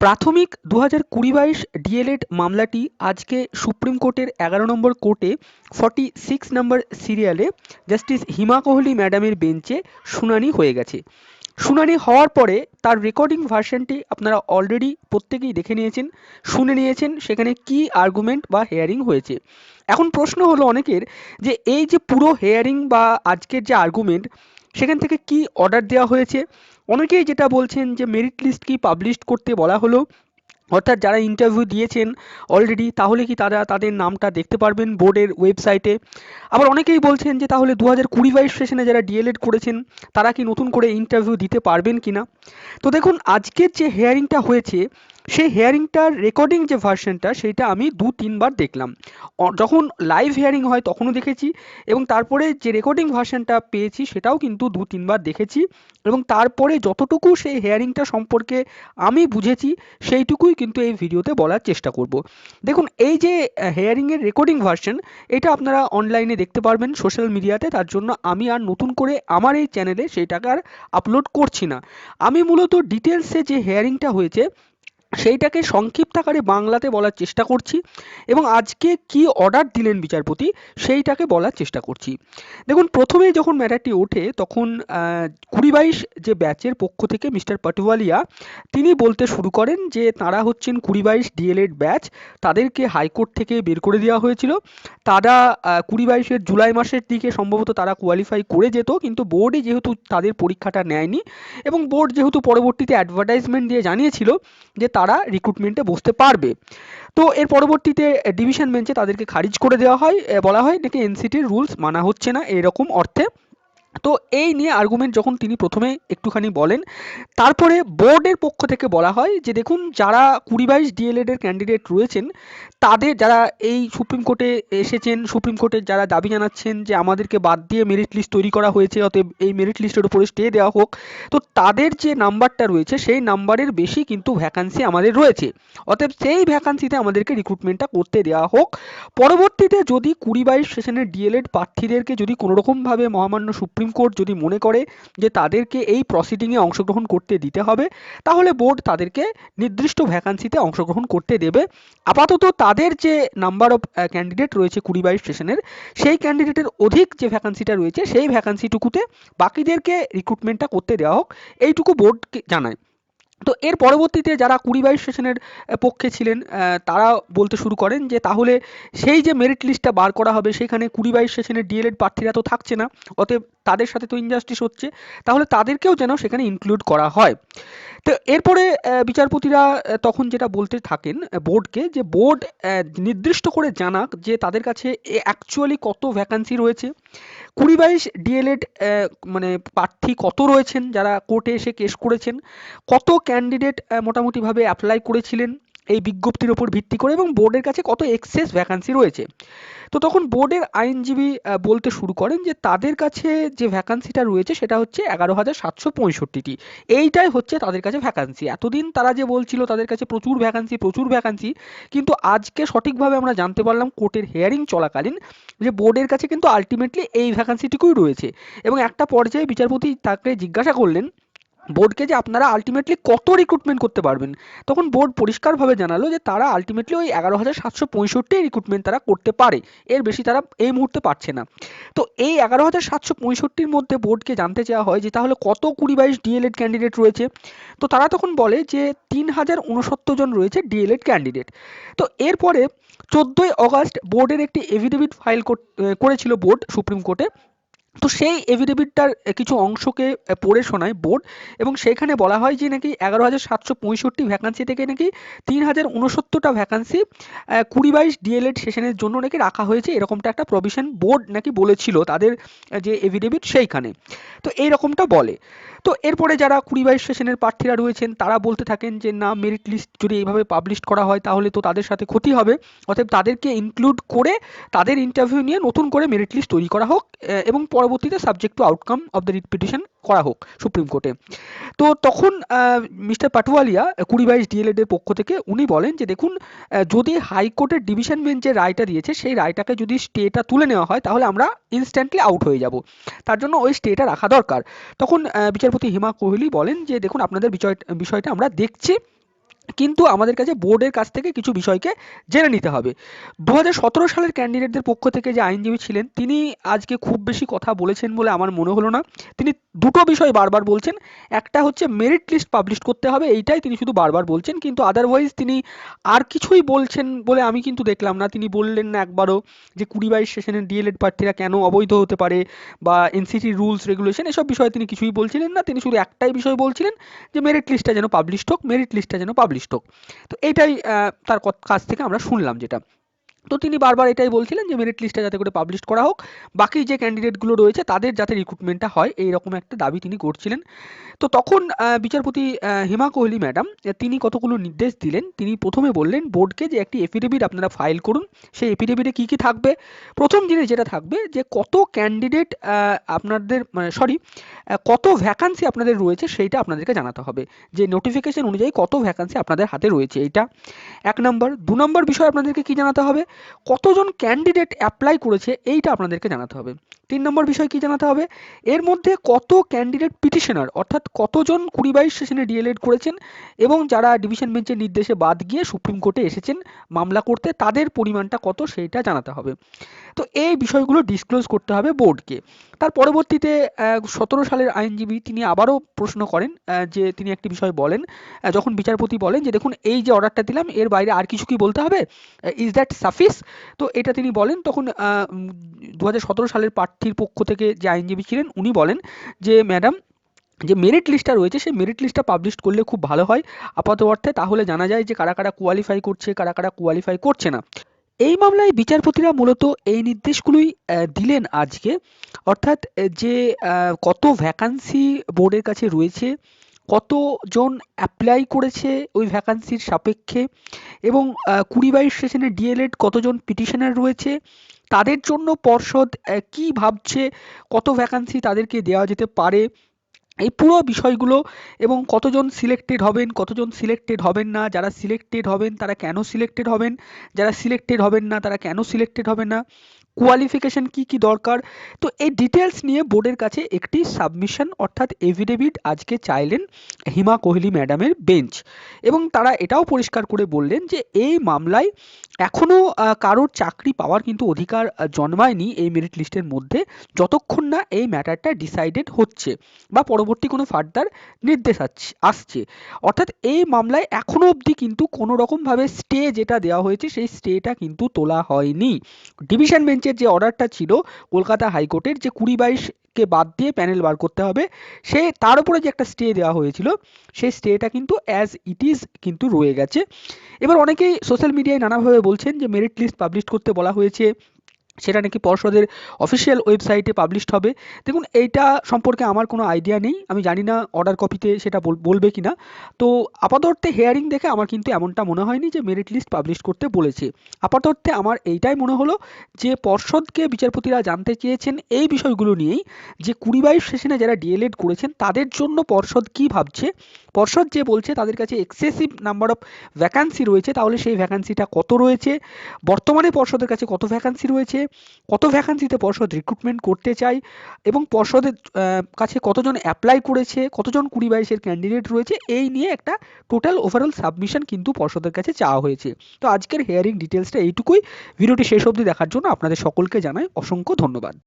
প্রাথমিক দু হাজার কুড়ি বাইশ ডিএলএড মামলাটি আজকে সুপ্রিম কোর্টের এগারো নম্বর কোর্টে ফর্টি সিক্স নম্বর সিরিয়ালে জাস্টিস হিমা কোহলি ম্যাডামের বেঞ্চে শুনানি হয়ে গেছে। শুনানি হওয়ার পরে তার রেকর্ডিং ভার্সনটি আপনারা অলরেডি প্রত্যেকেই দেখে নিয়েছেন, শুনে নিয়েছেন, সেখানে কি আর্গুমেন্ট বা হেয়ারিং হয়েছে। এখন প্রশ্ন হলো অনেকের যে এই যে পুরো হেয়ারিং বা আজকের যে আর্গুমেন্ট, সেখান থেকে কি অর্ডার দেওয়া হয়েছে অনেকেই যেটা বলছেন যে মেরিট লিস্ট কি পাবলিশ করতে বলা হলো অর্থাৎ যারা ইন্টারভিউ দিয়েছেন অলরেডি তাহলে কি তারা তাদের নামটা দেখতে পারবেন বোর্ডের ওয়েবসাইটে আবার অনেকেই বলছেন যে তাহলে দু হাজার কুড়ি বাইশ সেশনে যারা ডিএলএড করেছেন, তারা কি নতুন করে ইন্টারভিউ দিতে পারবেন কি না তো দেখুন, আজকের যে হেয়ারিংটা হয়েছে, সেই হেয়ারিংটার রেকর্ডিং যে ভার্সনটা সেইটা আমি দু, তিনবার দেখলাম। যখন লাইভ হেয়ারিং হয় তখনও দেখেছি এবং তারপরে যে রেকর্ডিং ভার্সনটা পেয়েছি, সেটাও কিন্তু দু, তিনবার দেখেছি এবং তারপরে যতটুকু সেই হেয়ারিংটা সম্পর্কে আমি বুঝেছি, সেইটুকুই কিন্তু এই ভিডিওতে বলার চেষ্টা করব। দেখুন, এই যে হেয়ারিংয়ের রেকর্ডিং ভার্সন এটা আপনারা অনলাইনে দেখতে পারবেন সোশ্যাল মিডিয়াতে তার জন্য আমি আর নতুন করে আমার এই চ্যানেলে সেটাকে আর আপলোড করছি না। আমি মূলত ডিটেলসে যে হেয়ারিংটা হয়েছে সেইটাকে সংক্ষিপ্ত আকারে বাংলাতে বলার চেষ্টা করছি এবং আজকে কি অর্ডার দিলেন বিচারপতি সেইটাকে বলার চেষ্টা করছি। দেখুন, প্রথমেই যখন ম্যাটারটি ওঠে, তখন কুড়ি বাইশ যে ব্যাচের পক্ষ থেকে মিস্টার পাটুয়ালিয়া, তিনি বলতে শুরু করেন যে তারা হচ্ছেন কুড়ি বাইশ ডিএলএড ব্যাচ তাদেরকে হাইকোর্ট থেকে বের করে দেওয়া হয়েছিল। তারা কুড়ি বাইশের জুলাই মাসের দিকে সম্ভবত তারা কোয়ালিফাই করে যেত, কিন্তু বোর্ডে যেহেতু তাদের পরীক্ষাটা নেয়নি এবং বোর্ড যেহেতু পরবর্তীতে অ্যাডভার্টাইজমেন্ট দিয়ে জানিয়েছিল যে তারা রিক্রুটমেন্টে বসতে পারবে। তো এর পরবর্তীতে ডিভিশন বেঞ্চে তাদেরকে খারিজ করে দেওয়া হয়। বলা হয় নাকি এনসিটির রুলস মানা হচ্ছে না এরকম অর্থে। তো এই নিয়ে আর্গুমেন্ট যখন তিনি প্রথমে একটুখানি বলেন, তারপরে বোর্ডের পক্ষ থেকে বলা হয় যে দেখুন, যারা কুড়ি বাইশ ডিএলএড এর ক্যান্ডিডেট রয়েছেন, তাদের যারা এই সুপ্রিম কোর্টে এসেছেন, সুপ্রিম কোর্টের যারা দাবি জানাচ্ছেন যে আমাদেরকে বাদ দিয়ে মেরিট লিস্ট তৈরি করা হয়েছে, অতএব এই মেরিট লিস্টের উপরে স্টে দেওয়া হোক, তো তাদের যে নাম্বারটা রয়েছে, সেই নাম্বারের বেশি কিন্তু ভ্যাকান্সি আমাদের রয়েছে। অতএব সেই ভ্যাকান্সিতে আমাদেরকে রিক্রুটমেন্টটা করতে দেওয়া হোক। পরবর্তীতে যদি কুড়ি বাইশ সেশনের ডিএলএড প্রার্থীদেরকে যদি কোনোরকমভাবে মহামান্য সুপ্রিম কোর্ট যদি মনে করে যে তাদেরকে এই প্রসিডিংয়ে অংশগ্রহণ করতে দিতে হবে, তাহলে বোর্ড তাদেরকে নির্দিষ্ট ভ্যাকান্সিতে অংশগ্রহণ করতে দেবে। আপাতত তাদের যে নাম্বার অফ ক্যান্ডিডেট রয়েছে কুড়ি বাইশ সেশনের সেই ক্যান্ডিডেটের অধিক যে ভ্যাকান্সিটা রয়েছে, সেই ভ্যাকান্সিটুকুতে বাকিদেরকে রিক্রুটমেন্টটা করতে দেওয়া হোক, এইটুকু বোর্ডকে জানায়। তো এর পরবর্তীতে যারা কুড়ি বাইশ সেশনের পক্ষে ছিলেন তারা বলতে শুরু করেন যে তাহলে সেই যে মেরিট লিস্টটা বার করা হবে, সেখানে কুড়ি বাইশ সেশনের ডিএলএড প্রার্থীরা তো থাকছে না, অতএব তাদের সাথে তো ইনজাস্টিস হচ্ছে, তাহলে তাদেরকেও যেন সেখানে ইনক্লুড করা হয়। তো এরপরে বিচারপতিরা তখন যেটা বলতে থাকেন বোর্ডকে যে বোর্ড নির্দিষ্ট করে জানাক যে তাদের কাছে অ্যাকচুয়ালি কত ভ্যাকান্সি রয়েছে। কুড়ি বাইশ ডিএলএড মানে প্রার্থী কত রয়েছেন, যারা কোর্টে এসে কেস করেছেন, কত ক্যান্ডিডেট মোটামুটিভাবে অ্যাপ্লাই করেছিলেন এই বিজ্ঞপ্তির ওপর ভিত্তি করে এবং বোর্ডের কাছে কত এক্সেস ভ্যাকান্সি রয়েছে। তো তখন বোর্ডের আইনজীবী বলতে শুরু করেন যে তাদের কাছে যে ভ্যাকান্সিটা রয়েছে সেটা হচ্ছে এগারো হাজার সাতশো পঁয়ষট্টিটি। এইটাই হচ্ছে তাদের কাছে ভ্যাকান্সি এতদিন তারা যে বলছিল তাদের কাছে প্রচুর ভ্যাকান্সি প্রচুর ভ্যাকান্সি কিন্তু আজকে সঠিকভাবে আমরা জানতে পারলাম কোর্টের হেয়ারিং চলাকালীন যে বোর্ডের কাছে কিন্তু আলটিমেটলি এই ভ্যাকান্সিটুকুই রয়েছে। এবং একটা পর্যায়ে বিচারপতি তাকে জিজ্ঞাসা করলেন বোর্ডকে যে আপনারা আলটিমেটলি কত রিক্রুটমেন্ট করতে পারবেন। তখন বোর্ড পরিষ্কারভাবে জানালো যে তারা আলটিমেটলি ওই এগারো হাজার সাতশো পঁয়ষট্টি রিক্রুটমেন্ট তারা করতে পারে। এর বেশি তারা এই মুহূর্তে পারছে না। তো এই এগারো হাজার সাতশো পঁয়ষট্টির মধ্যে বোর্ডকে জানতে চাওয়া হয় যে তাহলে কত কুড়ি বাইশ ডিএলএড ক্যান্ডিডেট রয়েছে? তো তারা তখন বলে যে তিন হাজার উনসত্তর জন রয়েছে ডিএলএড ক্যান্ডিডেট তো এরপরে চোদ্দোই অগাস্ট বোর্ডের একটি এভিডেভিট ফাইল করেছিল বোর্ড সুপ্রিম কোর্টে। তো সেই এভিডেভিটটার কিছু অংশকে পড়ে শোনায় বোর্ড এবং সেখানে বলা হয় যে নাকি এগারো হাজার সাতশো পঁয়ষট্টি ভ্যাকান্সি থেকে নাকি তিন হাজার উনসত্তরটা ভ্যাকান্সি কুড়ি বাইশ ডিএলএড সেশনের জন্য নাকি রাখা হয়েছে, এরকমটা একটা প্রভিশন বোর্ড নাকি বলেছিল তাদের যে এভিডেভিট সেইখানে। তো এই রকমটা বলে। তো এরপরে যারা কুড়ি বাইশ সেশনের প্রার্থীরা রয়েছেন তারা বলতে থাকেন যে না মেরিট লিস্ট যদি এইভাবে পাবলিশ করা হয় তাহলে তো তাদের সাথে ক্ষতি হবে। অতএব তাদেরকে ইনক্লুড করে তাদের ইন্টারভিউ নিয়ে নতুন করে মেরিট লিস্ট তৈরি করা হোক এবং পরবর্তীতে subject to outcome of the writ petition করা হোক সুপ্রিম কোর্টে। তো তখন মিস্টার পাটওয়ালিয়া কুড়ি বাইশ ডিএলএড এর পক্ষ থেকে উনি বলেন যে দেখুন যদি হাইকোর্টের ডিভিশন বেঞ্চ যে রায়টা দিয়েছে সেই রায়টাকে যদি স্টেটা তুলে নেওয়া হয় তাহলে আমরা ইনস্ট্যান্টলি আউট হয়ে যাব। তার জন্য ওই স্টেটা রাখা দরকার। তখন আহ, বিচারপতি হিমা কোহলি বলেন যে দেখুন আপনাদের বিষয় বিষয়টা আমরা দেখছি। কিন্তু আমাদের কাছে বোর্ডের কাছ থেকে কিছু বিষয়কে জেনে নিতে হবে। দু হাজার সতেরো সালের ক্যান্ডিডেটদের পক্ষ থেকে যে আইনজীবী ছিলেন, তিনি আজকে খুব বেশি কথা বলেছেন বলে আমার মনে হলো না। তিনি দুটো বিষয় বারবার বলছেন। একটা হচ্ছে মেরিট লিস্ট পাবলিশ করতে হবে, এইটাই তিনি শুধু বারবার বলছেন। কিন্তু আদারওয়াইজ তিনি আর কিছুই বলছেন বলে আমি কিন্তু দেখলাম না। তিনি বললেন না একবারও যে কুড়ি বাইশ সেশনের ডিএলএড প্রার্থীরা কেন অবৈধ হতে পারে বা এনসিটি রুলস রেগুলেশন এসব বিষয়ে তিনি কিছুই বলছিলেন না। তিনি শুধু একটাই বিষয় বলছিলেন যে মেরিট লিস্টটা যেন পাবলিশ হোক মেরিট লিস্টটা যেন পাবলিশ হোক তো এটাই তার কাছ থেকে আমরা শুনলাম যেটা। তো তিনি বারবার এটাই বলছিলেন যে মেরিট লিস্টটা যাতে করে পাবলিশ করা হোক। বাকি যে ক্যান্ডিডেটগুলো রয়েছে, তাদের যাতে রিক্রুটমেন্টটা হয় এই রকম একটা দাবি তিনি করছিলেন। তো তখন বিচারপতি হেমা কোহলি ম্যাডাম তিনি কতগুলো নির্দেশ দিলেন, তিনি প্রথমে বললেন, বোর্ডকে যে একটি এফিডেভিট আপনারা ফাইল করুন, সেই এফিডেভিটে কী কী থাকবে? প্রথম জিনিস যেটা থাকবে, যে কত ক্যান্ডিডেট আপনাদের মানে সরি কত ভ্যাকান্সি আপনাদের রয়েছে, সেইটা আপনাদেরকে জানাতে হবে। যে নোটিফিকেশন অনুযায়ী কত ভ্যাকান্সি আপনাদের হাতে রয়েছে, এইটা এক নম্বর দু নম্বর বিষয় আপনাদেরকে কি জানাতে হবে? কতজন ক্যান্ডিডেট অ্যাপ্লাই করেছে এইটা আপনাদেরকে জানাতে হবে। তিন নম্বর বিষয় কি জানাতে হবে? এর মধ্যে কত ক্যান্ডিডেট পিটিশনার অর্থাৎ কতজন কুড়ি বাইশ সেশনে ডিএলএড করেছেন এবং যারা ডিভিশন বেঞ্চের নির্দেশে বাদ গিয়ে সুপ্রিম কোর্টে এসেছেন, মামলা করতে, তাদের পরিমাণটা কত সেইটা জানাতে হবে। তো এই বিষয়গুলো ডিসক্লোজ করতে হবে বোর্ডকে তার পরবর্তীতে সতেরো সালের আইনজীবী তিনি আবারও প্রশ্ন করেন যে তিনি একটি বিষয় বলেন যখন বিচারপতি বলেন যে, দেখুন, এই যে অর্ডারটা দিলাম, এর বাইরে আর কিছু কি বলতে হবে? ইজ দ্যাট সাফিস তো এটা তিনি বলেন, তখন দু হাজার সতেরো সালের প্রার্থীর পক্ষ থেকে যে আইনজীবী ছিলেন, উনি বলেন যে, ম্যাডাম, যে মেরিট লিস্টটা রয়েছে, সেই মেরিট লিস্টটা পাবলিশ করলে খুব ভালো হয়। আপাত অর্থে তাহলে জানা যায় যে, কারা কারা কোয়ালিফাই করছে, কারা কারা কোয়ালিফাই করছে না। এই মামলায় বিচারপতিরা মূলত এই নির্দেশগুলোই দিলেন আজকে। অর্থাৎ যে কত ভ্যাকান্সি বোর্ডের কাছে রয়েছে কতজন অ্যাপ্লাই করেছে ওই ভ্যাকান্সির সাপেক্ষে? এবং কুড়ি বাইশ সেশনে ডিএলএড কতজন পিটিশনার রয়েছে? তাদের জন্য পর্ষদ কি ভাবছে? কত ভ্যাকান্সি তাদেরকে দেওয়া যেতে পারে? এই পুরো বিষয়গুলো এবং কতজন সিলেক্টেড হবেন, কতজন সিলেক্টেড হবেন না? যারা সিলেক্টেড হবেন তারা কেন সিলেক্টেড হবেন? যারা সিলেক্টেড হবেন না তারা কেন সিলেক্টেড হবেন না? কোয়ালিফিকেশন কি কি দরকার? তো এই ডিটেলস নিয়ে বোর্ডের কাছে একটি সাবমিশন অর্থাৎ এভিডেভিট আজকে চাইলেন হিমা কোহলি ম্যাডামের বেঞ্চ এবং তারা এটাও পরিষ্কার করে বললেন যে এই মামলায় এখনও কারোর চাকরি পাওয়ার কিন্তু অধিকার জন্মায়নি এই মেরিট লিস্টের মধ্যে, যতক্ষণ না এই ম্যাটারটা ডিসাইডেড হচ্ছে বা পরবর্তী কোনো ফার্দার নির্দেশ আসছে। অর্থাৎ এই মামলায় এখনও অবধি কিন্তু কোনো রকমভাবে স্টে যেটা দেওয়া হয়েছে, সেই স্টেটা কিন্তু তোলা হয়নি। ডিভিশন বেঞ্চের যে অর্ডারটা ছিল কলকাতা হাইকোর্টের যে কুড়ি বাইশকে বাদ দিয়ে প্যানেল বার করতে হবে, সে তার উপরে যে একটা স্টে দেওয়া হয়েছিল, সেই স্টেটা কিন্তু অ্যাজ ইট ইজ কিন্তু রয়ে গেছে। এবার অনেকেই সোশ্যাল মিডিয়ায় নানাভাবে বলছেন যে মেরিট লিস্ট পাবলিশ করতে বলা হয়েছে সেটা নাকি পর্ষদের অফিসিয়াল ওয়েবসাইটে পাবলিশড হবে। দেখুন, এইটা সম্পর্কে আমার কোনো আইডিয়া নেই। আমি জানি না অর্ডার কপিতে সেটা বল- বলবে কি না তো আপাতর্থে হেয়ারিং দেখে আমার কিন্তু এমনটা মনে হয়নি যে মেরিট লিস্ট পাবলিশ করতে বলেছে। আপাতর্থে আমার এইটাই মনে হলো যে পর্ষদকে বিচারপতিরা জানতে চেয়েছেন এই বিষয়গুলো নিয়েই যে কুড়ি বাইশ সেশনে যারা ডিএলএড করেছেন, তাদের জন্য পর্ষদ কি ভাবছে? পর্ষদ যে বলছে তাদের কাছে এক্সেসিভ নাম্বার অফ ভ্যাকান্সি রয়েছে, তাহলে সেই ভ্যাকান্সিটা কত রয়েছে? বর্তমানে পর্ষদের কাছে কত ভ্যাকান্সি রয়েছে? কত ভ্যাকান্সিতে পর্ষদ রিক্রুটমেন্ট করতে চায় এবং পর্ষদের কাছে কতজন অ্যাপ্লাই করেছে, কতজন কুড়ি বাইশের ক্যান্ডিডেট রয়েছে, এই নিয়ে একটা টোটাল ওভারঅল সাবমিশন কিন্তু পর্ষদের কাছে চাওয়া হয়েছে। তো আজকের হেয়ারিং ডিটেলসটা এইটুকুই। ভিডিওটি শেষ অবধি দেখার জন্য আপনাদের সকলকে জানাই অসংখ্য ধন্যবাদ।